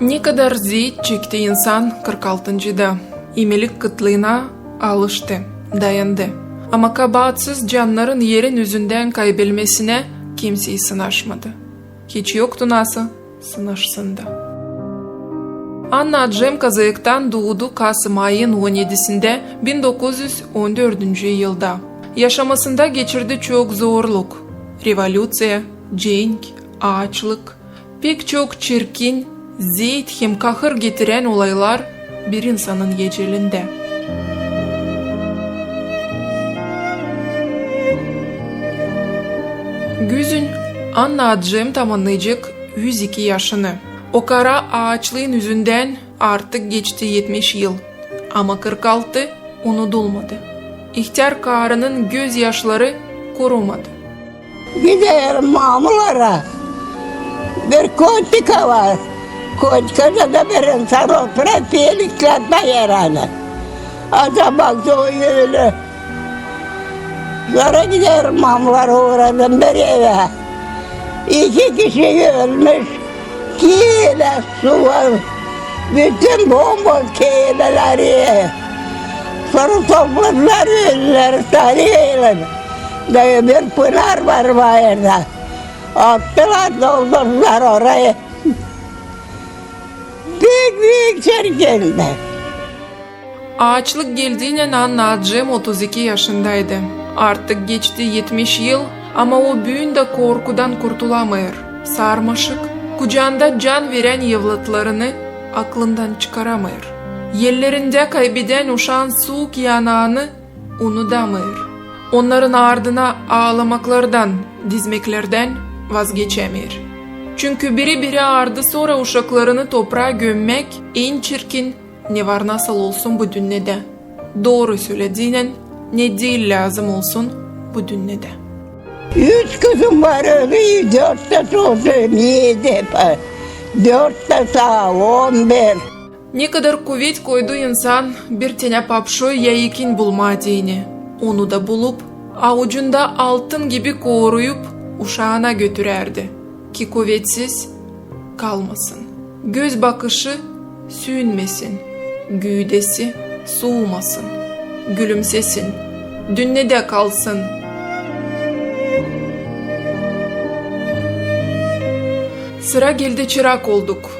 Ne kadar ziyet çekti insan 46. İmelik kıtlığına alıştı, dayandı. Ama kabahatsiz canların yerin yüzünden kaybelmesine kimseyi sınaşmadı. Hiç yoktu nasıl sınaşsın da. Anna Cem kazayıktan doğdu Kasım ayın 17'sinde 1914. yılda. Yaşamasında geçirdi çok zorluk. Revolüsiya, cenk, açlık, pek çok çirkin, zeyt hem kahır getiren olaylar bir insanın yecelinde. Güzün Anna Cem tamamlayacak 102 yaşını. O kara ağaçlığın yüzünden artık geçti 70 yıl. Ama 46 unutulmadı. İhtiyar karının gözyaşları kurumadı. Giderim mamulara. Bir kotika var. Kotikada da insan oturup birliklerine yerine. Adam baktı o yönü. Sonra giderim mamulara uğradım bir eve. İki kişi ölmüş. Kile su var. Bütün bomboş kileleri. Sonra topladılar ölüleri tarihiyle. Dayı bir pınar var bayırda. Attılar doldurdular orayı. Büyük büyük çirkindi. Ağaçlık geldiğine Anna Cem 32 yaşındaydı. Artık geçti 70 yıl ama o büyünde korkudan kurtulamıyor. Sarmaşık, kucağında can veren evlatlarını aklından çıkaramıyor. Yerlerinde kaybeden uşağın soğuk yanağını unutamıyor. Onların ardına ağlamaklardan, dizmeklerden vazgeçemiyor. Çünkü biri biri ardı sonra uşaklarını toprağa gömmek en çirkin ne var nasıl olsun bu dünyada. Doğru söylediğinin ne değil lazım olsun bu dünyada. Üç kızım var öyle, dört de çocuğum, yedi. Dört de sağ, on bir. Ne kadar kuvvet koydu insan bir tane papşoy yayikin bulmadığını. Onu da bulup avucunda altın gibi koruyup uşağına götürerdi. Ki kuvvetsiz kalmasın. Göz bakışı sünmesin. Güydesi soğumasın. Gülümsesin. Dünyada kalsın. Sıra geldi çırak olduk.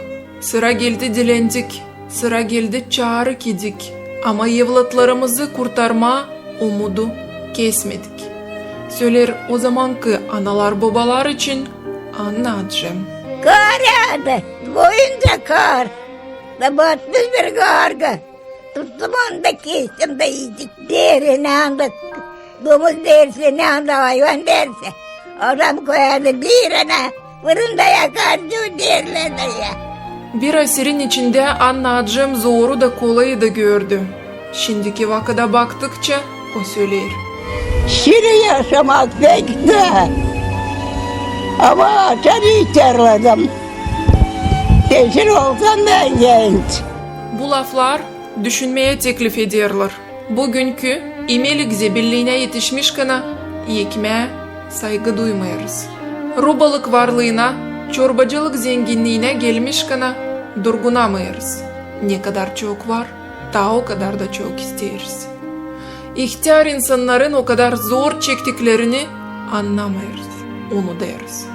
Sıra geldi dilendik. Sıra geldi çağrı kidik. Ama evlatlarımızı kurtarma umudu kesmedik. Söyler o zamanki analar babalar için anlatacağım. Kar yağdı, boyunca kar. Da batmış bir karga. Tuttum onu da kestim de yedik. Deri ne anda, domuz derse ne anda hayvan derse. Adam koyardı bir ana, fırında yakardı o derlerine ya. Bir asirin içinde anlatacağım zoru da kolayı da gördü. Şimdiki vakada baktıkça o söyler. Şirin yaşamak pek de. Ama çok ihtiyarladım. Kesin olsam ben genç. Bu laflar düşünmeye teklif ediyorlar. Bugünkü imelik zebilliğine yetişmiş kana yekmeğe saygı duymuyoruz. Rubalık varlığına, çorbacılık zenginliğine gelmiş kana durgunamıyoruz. Ne kadar çok var, daha o kadar da çok isteriz. İhtiyar insanların o kadar zor çektiklerini anlamıyoruz. Onu deriz.